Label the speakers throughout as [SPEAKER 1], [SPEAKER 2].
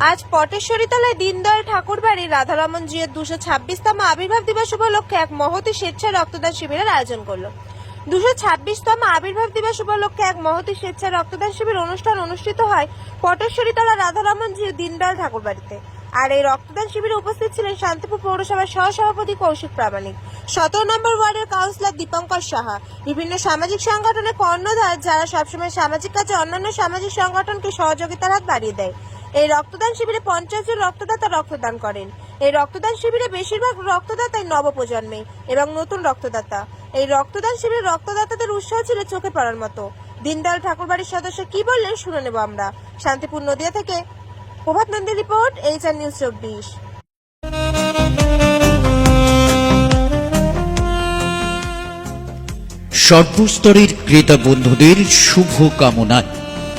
[SPEAKER 1] আজ পটেশ্বরীতলায় দীনদয়াল ঠাকুর বাড়ির রাধারমন জিয়ের দুশো ছাব্বিশতম আবির্ভাব দিবস উপলক্ষে এক মহতি স্বেচ্ছা রক্তদান শিবিরের আয়োজন করল। দুশো ছাব্বিশতম আবির্ভাব দিবস উপলক্ষে এক মহতি স্বেচ্ছা রক্তদান শিবির অনুষ্ঠান অনুষ্ঠিত হয় পটেশ্বরীতলা রাধারমন জির দীনদয়াল ঠাকুর বাড়িতে আর এই রক্তদান শিবিরে উপস্থিত ছিলেন শান্তিপুর পৌরসভার সহসভাপতি কৌশিক প্রামাণিক, সতেরো নম্বর ওয়ার্ডের কাউন্সিলর দীপঙ্কর সাহা, বিভিন্ন সামাজিক সংগঠনের কর্ণধার যারা সবসময় সামাজিক কাজে অন্যান্য সামাজিক সংগঠনকে সহযোগিতার হাত বাড়িয়ে দেয়। এই রক্তদান শিবিরে পঞ্চাশ জন রক্তদাতা রক্তদান করেন। এই রক্তদান শিবিরে বেশিরভাগ রক্তদাতাই নবপ্রজন্মে এবং নতুন রক্তদাতা। এই রক্তদান শিবিরে রক্তদাতাদের উৎসাহ ছিল চোখে পড়ার মতো। দীনদয়াল ঠাকুরবাড়ির সদস্য কি বললেন শুনে নেব আমরা। শান্তিপুর নদিয়া থেকে Prabhat Nandi report H R news চব্বিশ।
[SPEAKER 2] সর্বস্তরের ক্রেতা বন্ধুদের শুভ কামনায়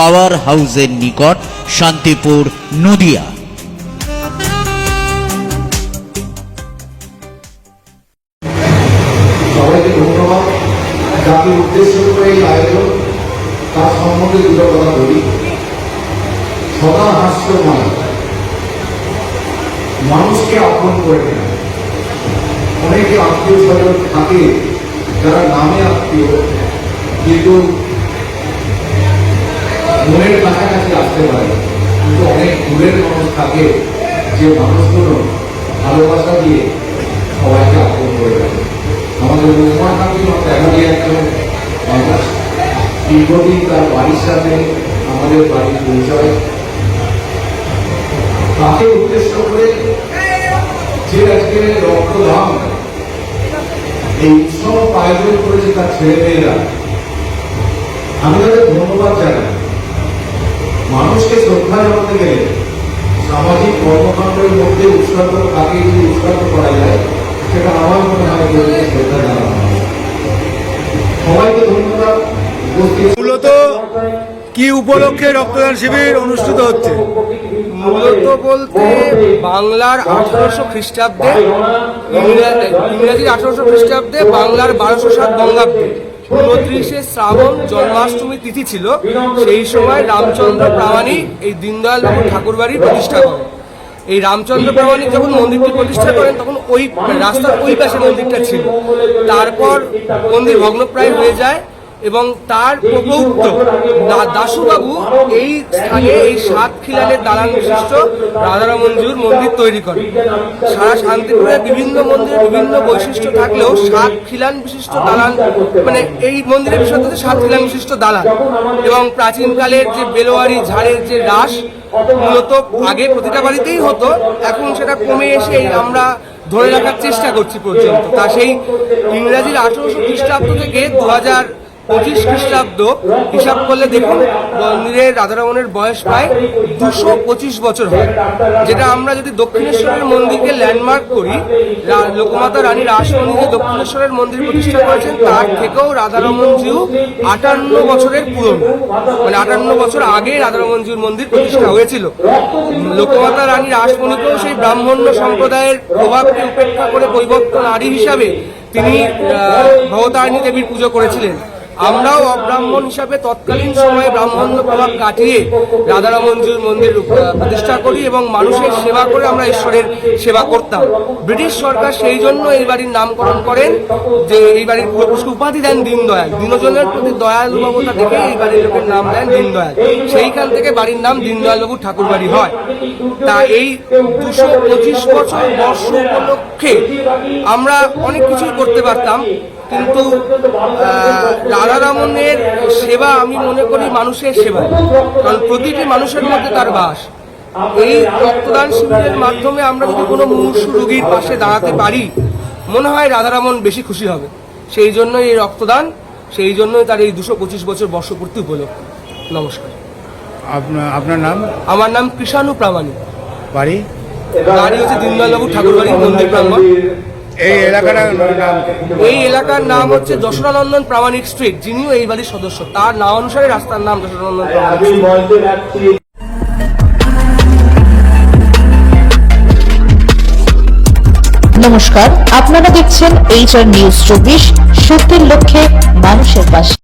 [SPEAKER 2] পাওয়ার হাউসের নিকট শান্তিপুর, নদিয়া।
[SPEAKER 3] মানুষকে আপন করে অনেকে আত্মীয় স্বজন থাকে, যারা নামে আত্মীয়। কিন্তু মনের কাছাকাছি আসতে পারে, কিন্তু অনেক দূরের মানুষ থাকে যে মানুষগুলো ভালোবাসা দিয়ে সবাইকে আপন করে রাখে। আমাদের উপমা ঠাকুর তেমনই একজন মানুষ। দীর্ঘদিন তার বাড়ির সাথে আমাদের বাড়ির পরিচয় তাকে উদ্দেশ্য করে যে আজকে রক্তদান, এই উৎসব আয়োজন করেছে তার ছেলে মেয়েরা আমি তাদের ধন্যবাদ জানাই। মানুষকে শ্রদ্ধা জানাতে গেলে সামাজিক কর্মকাণ্ডের মধ্যে উৎসর্গ তাকে যদি উৎসর্গ করা যায় সেটা আমার মনে হয় শ্রদ্ধা জানানো। সবাইকে ধন্যবাদ।
[SPEAKER 4] মূলত কি উপলক্ষে রক্তদান শিবির অনুষ্ঠিত হচ্ছে?
[SPEAKER 5] মূলত বলতে বাংলার আঠারোশো খ্রিস্টাব্দে ইংরা- ইংরাজির আঠারোশো খ্রিস্টাব্দে বাংলার বারোশো সাত বঙ্গাব্দে। উনত্রিশে শ্রাবণ জন্মাষ্টমী তিথি ছিল। সেই সময় রামচন্দ্র প্রামাণিক এই দীনদয়াল বাবু ঠাকুরবাড়ির প্রতিষ্ঠা করেন। এই রামচন্দ্র প্রামাণিক যখন মন্দিরটি প্রতিষ্ঠা করেন, তখন ওই রাস্তার ওই পাশে মন্দিরটা ছিল। তারপর মন্দির ভগ্নপ্রায় হয়ে যায়। এবং তার প্রপৌত্র দা- দাশুবাবু এই স্থানে এই সাত খিলানের দালান বিশিষ্ট রাধারামঞ্জুর মন্দির তৈরি করে সারা শান্তিপুরে বিভিন্ন মন্দিরের বিভিন্ন বৈশিষ্ট্য থাকলেও সাত খিলান বিশিষ্ট দালান মানে এই মন্দিরের হচ্ছে সাত খিলান বিশিষ্ট দালান। এবং প্রাচীনকালের যে বেলোয়ারি ঝাড়ের যে রাস, মূলত আগে প্রতিটা বাড়িতেই হতো, এখন সেটা কমে এসে আমরা ধরে রাখার চেষ্টা করছি পর্যন্ত। তা সেই ইংরাজির আঠারোশো খ্রিস্টাব্দ থেকে দু হাজার পঁচিশ খ্রিস্টাব্দ হিসাব করলে দেখুন মন্দিরের রাধারমণের বয়স প্রায় দুশো পঁচিশ বছর হয়। যেটা আমরা যদি দক্ষিণেশ্বরের মন্দিরকে ল্যান্ডমার্ক করি লোকমাতা রানী রাসমণি দক্ষিণেশ্বরের মন্দির প্রতিষ্ঠা করেছেন তার থেকেও রাধারমণজিউ আটান্ন বছরের পুরনো। মানে আটান্ন বছর আগে রাধারমণজিউর মন্দির প্রতিষ্ঠা হয়েছিল। লোকমাতা রানী রাসমণিকেও সেই ব্রাহ্মণ্য সম্প্রদায়ের প্রভাবকে উপেক্ষা করে কৈবত্য নারী হিসাবে তিনি ভবতারিণী দেবীর পুজো করেছিলেন। আমরাও অব্রাহ্মণ হিসাবে তৎকালীন সময়ে ব্রাহ্মণ্য প্রভাব কাটিয়ে রাধারামঞ্জুর মন্দির প্রতিষ্ঠা করি এবং মানুষের সেবা করে আমরা ঈশ্বরের সেবা করতাম। ব্রিটিশ সরকার সেই জন্য এই বাড়ির নামকরণ করেন, যে এই বাড়ির পুরপুরুষকে উপাধি দেন দীনদয়াল। দীনজনের প্রতি দয়ালুবাবতা থেকে এই বাড়ির লোকের নাম দেন দীনদয়াল। সেইখান থেকে বাড়ির নাম দীনদয়ালবাবু ঠাকুর বাড়ি হয়। তা এই দুশো পঁচিশ বছর বর্ষ উপলক্ষে আমরা অনেক কিছুই করতে পারতাম। কিন্তু আহ, রাধারামনের সেবা আমি মনে করি মানুষের সেবা। কারণ প্রতিটি মানুষের মধ্যে তার বাস। এই রক্তদান শিবিরের মাধ্যমে আমরা যদি কোনো মুমূর্ষু রোগীর পাশে দাঁড়াতে পারি মনে হয় রাধারামন বেশি খুশি হবে। সেই জন্য এই রক্তদান সেই জন্যই তার এই দুশো পঁচিশ বছর বর্ষপূর্তি উপলক্ষে। নমস্কার।
[SPEAKER 4] আপনার আপনার নাম?
[SPEAKER 5] আমার নাম কৃষাণু প্রামাণিক।
[SPEAKER 4] বাড়ি?
[SPEAKER 5] বাড়ি হচ্ছে দীনদয়ালবাবু ঠাকুরবাড়ি মন্দির প্রাঙ্গণ।
[SPEAKER 4] এই এলাকাটার নাম
[SPEAKER 5] এই এলাকার নাম হচ্ছে যশোরানন্দন প্রামাণিক স্ট্রিট যিনিও এই বাড়ির সদস্য। তার নাম অনুসারে রাস্তার নাম যশোরানন্দন প্রামাণিক
[SPEAKER 6] নমস্কার আপনারা দেখছেন এইচআর নিউজ চব্বিশ সত্যের লক্ষ্যে মানুষের পাশে